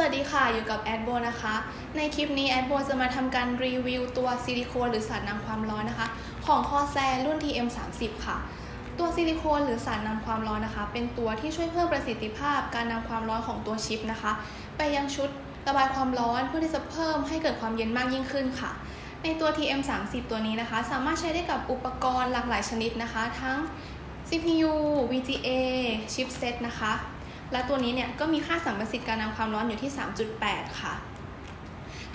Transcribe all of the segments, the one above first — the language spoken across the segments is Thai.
สวัสดีค่ะ อยู่กับแอดโบนะคะ ในคลิปนี้แอดโบจะมาทำการรีวิวตัวซิลิโคนหรือสารนำความร้อนนะคะ ของคอแซรุ่น TM30 ค่ะ ตัวซิลิโคนหรือสารนำความร้อนนะคะ เป็นตัวที่ช่วยเพิ่มประสิทธิภาพการนำความร้อนของตัวชิปนะคะ ไปยังชุดระบายความร้อนเพื่อที่จะเพิ่มให้เกิดความเย็นมากยิ่งขึ้นค่ะ ในตัว TM30 ตัวนี้นะคะ สามารถใช้ได้กับอุปกรณ์หลากหลายชนิดนะคะ ทั้ง CPU VGA chipset นะคะ และตัวนี้เนี่ยก็มีค่าสัมประสิทธิ์การนำความร้อนอยู่ที่ 3.8 ค่ะ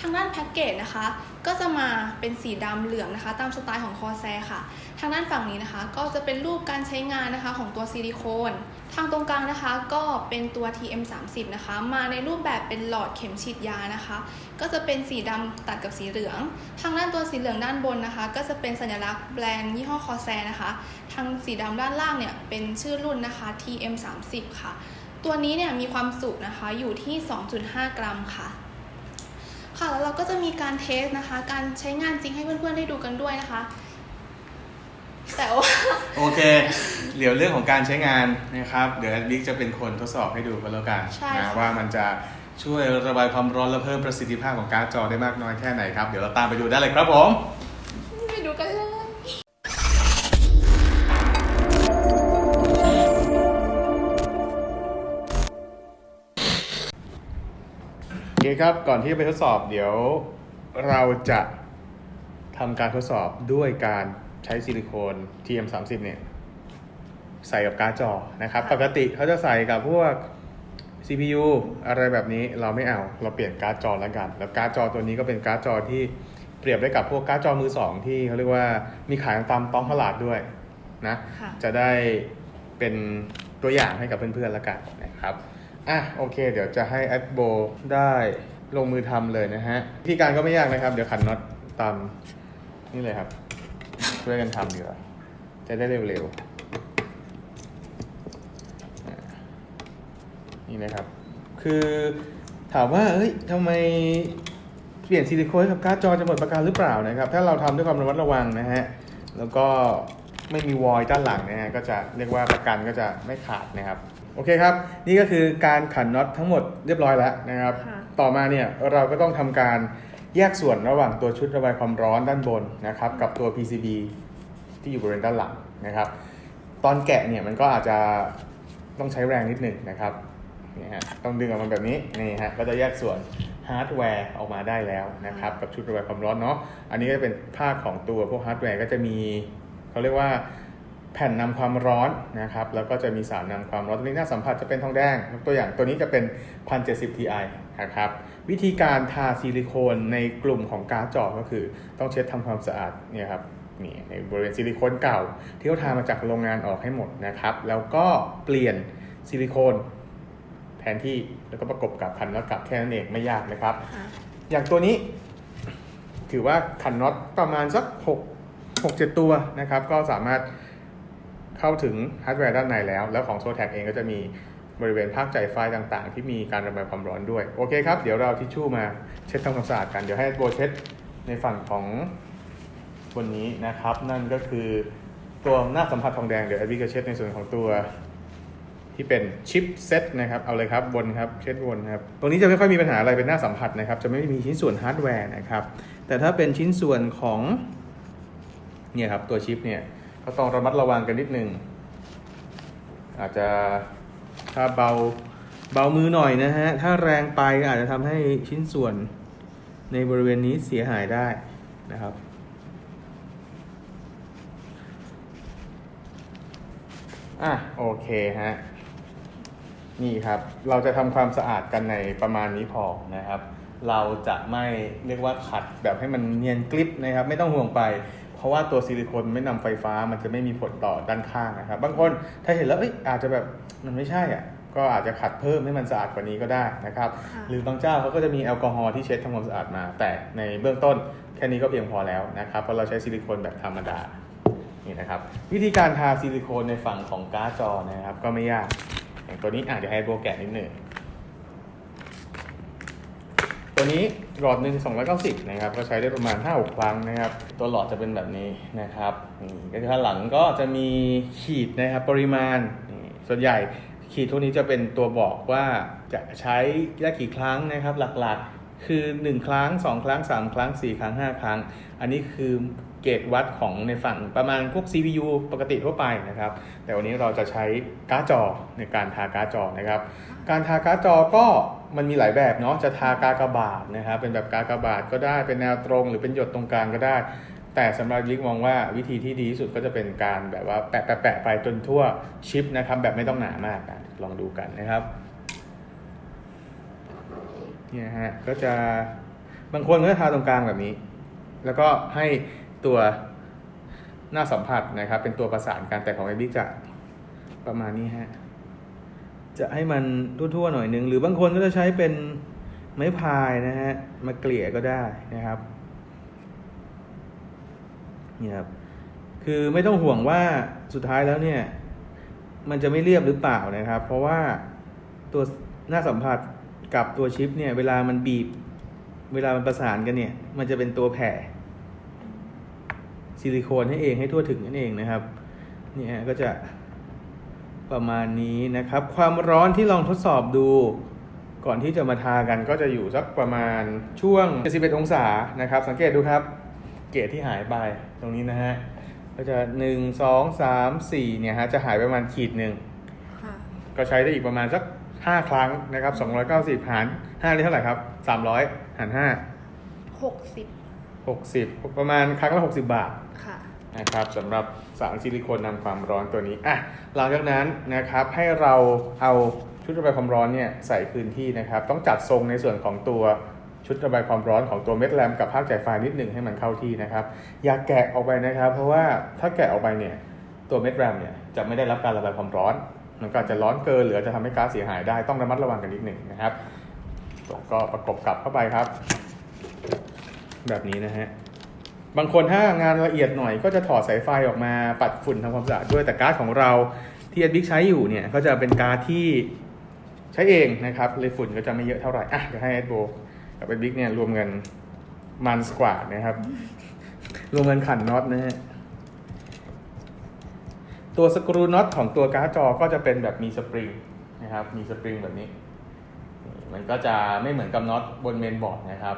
ทางด้านแพ็กเกจนะคะ ก็จะมาเป็นสีดำเหลืองนะคะ ตามสไตล์ของคอแซค่ะ ทางด้านฝั่งนี้นะคะ ก็จะเป็นรูปการใช้งานนะคะของตัวซิลิโคน ทางตรงกลางนะคะ ก็เป็นตัว TM30 นะคะ มาในรูปแบบเป็นหลอดเข็มฉีดยานะคะ ก็จะเป็นสีดำตัดกับสีเหลือง ทางด้านตัวสีเหลืองด้านบนนะคะ ก็จะเป็นสัญลักษณ์แบรนด์ยี่ห้อคอแซนะคะ ทางสีดำด้านล่างเนี่ยเป็นชื่อรุ่นนะคะ TM30 ค่ะ ตัวนี้เนี่ยมีความสุนะคะอยู่ที่ 2.5 กรัมค่ะ ค่ะแล้วเราก็จะมีการเทสนะคะ การใช้งานจริงให้เพื่อนๆได้ดูกันด้วยนะคะ แต่ว่าโอเค เดี๋ยวเรื่องของการใช้งานนะครับ เดี๋ยวแอดบิ๊กจะเป็นคนทดสอบให้ดูกันแล้วกันใช่นะค่ะว่ามันจะช่วยระบายความร้อนและเพิ่มประสิทธิภาพของการ์ดจอได้มากน้อยแค่ไหนครับ เดี๋ยวเราตามไปดูได้เลยครับผม เคครับก่อนที่จะไปทดสอบเดี๋ยวเราจะทำการทดสอบด้วยการใช้ซิลิโคน TM30 เนี่ย ใส่กับการ์ดจอนะครับ ปกติเขาจะใส่กับพวก CPU อะไรแบบนี้เราไม่เอาเราเปลี่ยนการ์ดจอแล้วกัน แล้วการ์ดจอตัวนี้ก็เป็นการ์ดจอที่เปรียบได้กับพวกการ์ดจอมือสองที่เขาเรียกว่ามีขายตามท้องตลาดด้วยนะค่ะจะได้เป็นตัวอย่างให้กับเพื่อนๆแล้วกันนะครับ อะโอเค เดี๋ยวจะให้แอดโบได้ลงมือทำเลยนะฮะวิธีการก็ไม่ยากนะครับ เดี๋ยวขันน็อตตามนี่เลยครับ ช่วยกันทำดีกว่าจะได้เร็วๆ นี่นะครับ คือถามว่าเอ้ยทำไมเปลี่ยนซิลิโคนกับการ์ดจอจะหมดประกันหรือเปล่านะครับ ถ้าเราทำด้วยความระมัดระวังนะฮะ แล้วก็ไม่มีวอยด้านหลังนะฮะ ก็จะเรียกว่าประกันก็จะไม่ขาดนะครับ โอเคครับ นี่ก็คือการขันน็อตทั้งหมดเรียบร้อยแล้วนะครับค่ะต่อมาเนี่ยเราก็ต้องทำการแยกส่วนระหว่างตัวชุดระบายความร้อนด้านบนนะครับ กับตัว PCB ที่อยู่บริเวณด้านหลังนะครับ ตอนแกะเนี่ยมันก็อาจจะต้องใช้แรงนิดหนึ่งนะครับนี่ฮะต้องดึงออกมาแบบนี้นี่ฮะก็จะแยกส่วนฮาร์ดแวร์ออกมาได้แล้วนะครับ กับชุดระบายความร้อนเนาะอันนี้ก็จะเป็นภาคของตัวพวกฮาร์ดแวร์ก็จะมีเขาเรียกว่า แผ่นนำความร้อนนะครับ แล้วก็จะมีสารนำความร้อนตัวนี้หน้าสัมผัสจะเป็นทองแดงตัวอย่างตัวนี้จะเป็น1070 Ti นะครับ วิธีการทาซิลิโคนในกลุ่มของการ์ดจอก็คือ ต้องเช็ดทำความสะอาดเนี่ยครับนี่ในบริเวณซิลิโคนเก่า ที่เขาทามาจากโรงงานออกให้หมดนะครับ แล้วก็เปลี่ยนซิลิโคนแทนที่แล้วก็ประกบกับพันน็อตกลับแค่นั้นเองไม่ยากนะครับ อย่างตัวนี้ถือว่าขันน็อตประมาณสัก6 6 7 ตัวนะครับ ก็สามารถ เข้าถึงฮาร์ดแวร์ด้านในแล้ว แล้วของโซแท็กเองก็จะมีบริเวณภาคจ่ายไฟต่างๆ ที่มีการระบายความร้อนด้วย โอเคครับ เดี๋ยวเราทิชชู่มาเช็ดทำความสะอาดกัน เดี๋ยวให้โบเช็ดในฝั่งของบนนี้นะครับ นั่นก็คือตัวหน้าสัมผัสทองแดง เดี๋ยวแอดวิก็เช็ดในส่วนของตัวที่เป็นชิปเซตนะครับ เอาเลยครับบนครับเช็ดบนครับ ตรงนี้จะไม่ค่อยมีปัญหาอะไรเป็นหน้าสัมผัสนะครับ จะไม่มีชิ้นส่วนฮาร์ดแวร์นะครับ แต่ถ้าเป็นชิ้นส่วนของเนี่ยครับตัวชิปเนี่ย ก็ต้องระมัดระวังกันนิดนึง อาจจะถ้าเบาเบามือหน่อยนะฮะ ถ้าแรงไปอาจจะทำให้ชิ้นส่วนในบริเวณนี้เสียหายได้นะครับ อะโอเคฮะ นี่ครับ เราจะทำความสะอาดกันในประมาณนี้พอนะครับ เราจะไม่เรียกว่าขัดแบบให้มันเนียนกริปนะครับ ไม่ต้องห่วงไป ราะว่าตัวซิลิโคนไม่นำไฟฟ้ามันจะไม่มีผลต่อด้านข้างนะครับ บางคนถ้าเห็นแล้วเอ้ยอาจจะแบบมันไม่ใช่อะก็อาจจะขัดเพิ่มให้มันสะอาดกว่านี้ก็ได้นะครับค่ะหรือบางเจ้าเขาก็จะมีแอลกอฮอล์ที่เช็ดทำความสะอาดมา แต่ในเบื้องต้นแค่นี้ก็เพียงพอแล้วนะครับ เพราะเราใช้ซิลิโคนแบบธรรมดา นี่นะครับ วิธีการทาซิลิโคนในฝั่งของการ์ดจอนะครับ ก็ไม่ยาก อย่างตัวนี้อาจจะให้โบแกะนิดหนึ่ง ตัวนี้หลอดหนึ่ง290 นะครับ ก็ใช้ได้ประมาณ5-6ครั้งนะครับ ตัวหลอดจะเป็นแบบนี้นะครับนี่ก็คือข้างหลังก็จะมีขีดนะครับปริมาณส่วนใหญ่ขีดพวกนี้จะเป็นตัวบอกว่าจะใช้ได้กี่ครั้งนะครับหลักๆ คือ 1 ครั้ง 2 ครั้ง 3 ครั้ง 4 ครั้ง 5 ครั้ง อันนี้คือเกณฑ์วัดของในฝั่งประมาณพวก CPU ปกติทั่วไปนะครับ แต่วันนี้เราจะใช้การ์ดจอในการทาการ์ดจอนะครับ การทาการ์ดจอก็มันมีหลายแบบเนาะจะทากากบาทนะครับเป็นแบบกากบาทก็ได้เป็นแนวตรง หรือเป็นหยดตรงกลางก็ได้ แต่สำหรับยิกมองว่าวิธีที่ดีที่สุดก็จะเป็นการแบบว่าแปะแปะแปะไปจนทั่วชิปนะครับ แบบไม่ต้องหนามากอะลองดูกันนะครับเนี่ยฮะก็จะบางคนก็จะทาตรงกลางแบบนี้ แล้วก็ให้ตัวหน้าสัมผัสนะครับ เป็นตัวประสานกันแต่ของไอบิ๊กจะประมาณนี้ฮะจะให้มันทั่วๆหน่อยนึง หรือบางคนก็จะใช้เป็นไม้พายนะฮะมาเกลี่ยก็ได้นะครับ นี่ครับคือไม่ต้องห่วงว่าสุดท้ายแล้วเนี่ย มันจะไม่เรียบหรือเปล่านะครับ เพราะว่าตัวหน้าสัมผัสกับตัวชิปเนี่ย เวลามันบีบ เวลามันประสานกันเนี่ย มันจะเป็นตัวแผ่ซิลิโคนให้เองให้ทั่วถึงนั่นเองนะครับนี่ฮะก็จะประมาณนี้นะครับ ความร้อนที่ลองทดสอบดู ก่อนที่จะมาทากันก็จะอยู่สักประมาณช่วง 71 องศานะครับ สังเกตดูครับ เกจที่หายไปตรงนี้นะฮะก็จะ1 2 3 4เนี่ยฮะจะหายไปประมาณขีดหนึ่งค่ะก็ใช้ได้อีกประมาณสัก5ครั้งนะครับ290หาร5ได้เท่าไหร่ครับ300หารหกสิบ5 60ประมาณครั้งละ60บาทค่ะนะครับสำหรับสารซิลิโคนนำความร้อนตัวนี้อะหลังจากนั้นนะครับให้เราเอาชุดระบายความร้อนเนี่ยใส่พื้นที่นะครับ ต้องจัดทรงในส่วนของตัว ชุดระบายความร้อนของตัวเม็ดแรมกับภาคจ่ายไฟนิดหนึ่งให้มันเข้าที่นะครับ อย่าแกะออกไปนะครับ เพราะว่าถ้าแกะออกไปเนี่ยตัวเม็ดแรมเนี่ยจะไม่ได้รับการระบายความร้อน มันก็อาจจะร้อนเกินหรืออาจจะทำให้ก๊าซเสียหายได้ต้องระมัดระวังกันนิดหนึ่งนะครับก็ประกบกลับเข้าไปครับ แบบนี้นะฮะบางคนถ้างานละเอียดหน่อยก็จะถอดสายไฟออกมาปัดฝุ่นทำความสะอาดด้วยแต่การ์ดของเราที่เอ็ดบิ๊กใช้อยู่เนี่ยก็จะเป็นการ์ดที่ใช้เองนะครับเลยฝุ่นก็จะไม่เยอะเท่าไหร่อะเดี๋ยวให้เอ็ดโบ กับเอ็ดบิ๊กเนี่ยรวมเงินมันสกว่านะครับ รวมเงินขันน็อตนะฮะตัวสกรูน็อตของตัวการ์ดจอก็จะเป็นแบบมีสปริงนะครับ มีสปริงแบบนี้ มันก็จะไม่เหมือนกับน็อตบนเมนบอร์ดนะครับ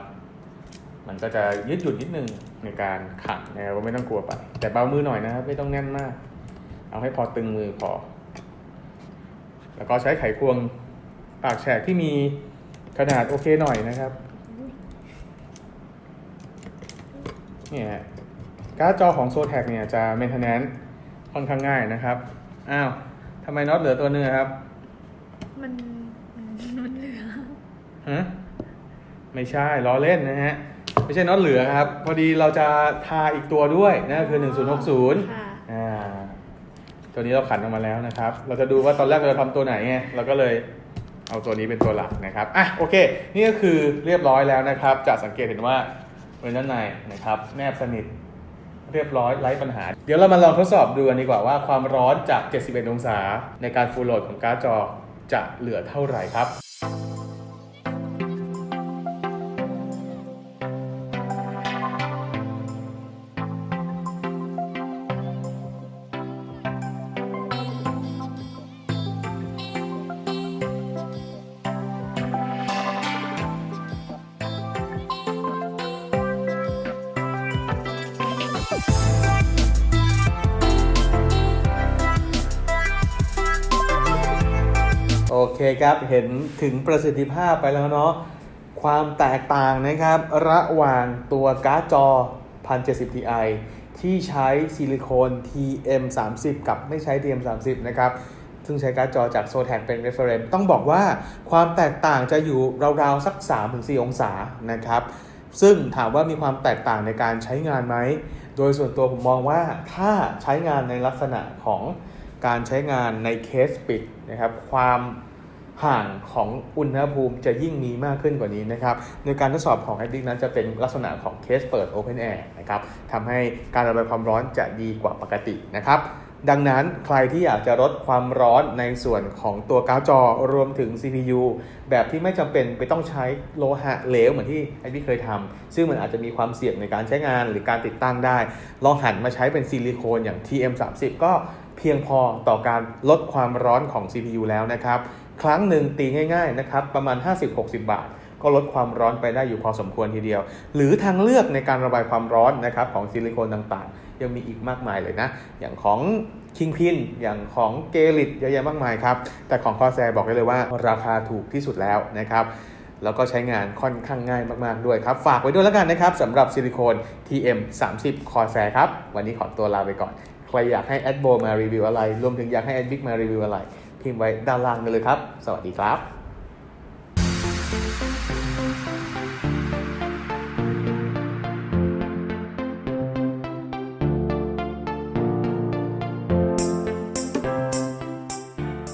มันก็จะยืดหยุ่นนิดนึงในการขันนะครับว่าไม่ต้องกลัวไป แต่เบามือหน่อยนะครับ ไม่ต้องแน่นมาก เอาให้พอตึงมือพอ แล้วก็ใช้ไขควงปากแฉกที่มีขนาดโอเคหน่อยนะครับ เนี่ยฮะการ์ดจอของโซ t ท c เนี่ยจะ maintenance ค่อนข้างง่ายนะครับ อ้าวทำไมน็อตเหลือตัวเนื้อะครับ มันมันเหลือฮะไม่ใช่ล้อเล่นนะฮะ ไม่ใช่น็อตเหลือครับ พอดีเราจะทาอีกตัวด้วยนะคือ 1060ค่ะอ่าตัวนี้เราขันออกมาแล้วนะครับ เราจะดูว่าตอนแรกเราทำตัวไหนไงเราก็เลยเอาตัวนี้เป็นตัวหลักนะครับ อะโอเค นี่ก็คือเรียบร้อยแล้วนะครับ จะสังเกตเห็นว่าบริเวณด้านในนะครับแนบสนิทเรียบร้อยไร้ปัญหา เดี๋ยวเรามาลองทดสอบดูกันดีกว่าว่าความร้อนจาก 71 องศา ในการฟูลโหลดของการ์ดจอจะเหลือเท่าไหร่ครับ คครับ เห็นถึงประสิทธิภาพไปแล้วเนาะ ความแตกต่างนะครับ ระหว่างตัวการ์ดจอ 1070 Ti ที่ใช้ซิลิโคน TM30 กับไม่ใช้ TM30 นะครับ ซึ่งใช้การ์ดจอจาก Zotac เป็น reference ต้องบอกว่าความแตกต่างจะอยู่ราวๆ สัก 3-4 องศานะครับ ซึ่งถามว่ามีความแตกต่างในการใช้งานไหม โดยส่วนตัวผมมองว่าถ้าใช้งานในลักษณะของการใช้งานในเคสปิดนะครับ ความ ห่างของอุณหภูมิจะยิ่งมีมากขึ้นกว่านี้นะครับในการทดสอบของ a d d i c นั้นจะเป็นลักษณะของเคสเปิด Open Air นะครับทำให้การระบายความร้อนจะดีกว่าปกตินะครับดังนั้นใครที่อยากจะลดความร้อนในส่วนของตัวการ์ดจอรวมถึง CPU แบบที่ไม่จำเป็นไปต้องใช้โลหะเหลวเหมือนที่ไอพี่เคยทำซึ่งมันอาจจะมีความเสี่ยงในการใช้งานหรือการติดตั้งได้ ลองหันมาใช้เป็นซิลิโคนอย่าง TM30 ก็เพียงพอต่อการลดความร้อนของ CPU แล้วนะครับ ครั้งหนึ่งตีง่ายๆนะครับประมาณ 50-60 บาท ก็ลดความร้อนไปได้อยู่พอสมควรทีเดียว หรือทางเลือกในการระบายความร้อนนะครับของซิลิโคนต่างๆ ยังมีอีกมากมายเลยนะ อย่างของ Kingpin อย่างของเกลิ t เยอะแยะมากมายครับ แต่ของคอแซบอกได้เลยว่าราคาถูกที่สุดแล้วนะครับแล้วก็ใช้งานค่อนข้างง่ายมากๆด้วยครับ ฝากไว้ด้วยแล้วกันนะครับสำหรับซิลิโคน TM 30 c o r s a i r ครับ วันนี้ขอตัวลาไปก่อน ใครอยากให้แอดโบมารีวิวอะไร รวมถึงอยากให้แอดบิ๊กมารีวิวอะไร พิมพ์ไว้ด้านล่างได้เลยครับ สวัสดีครับ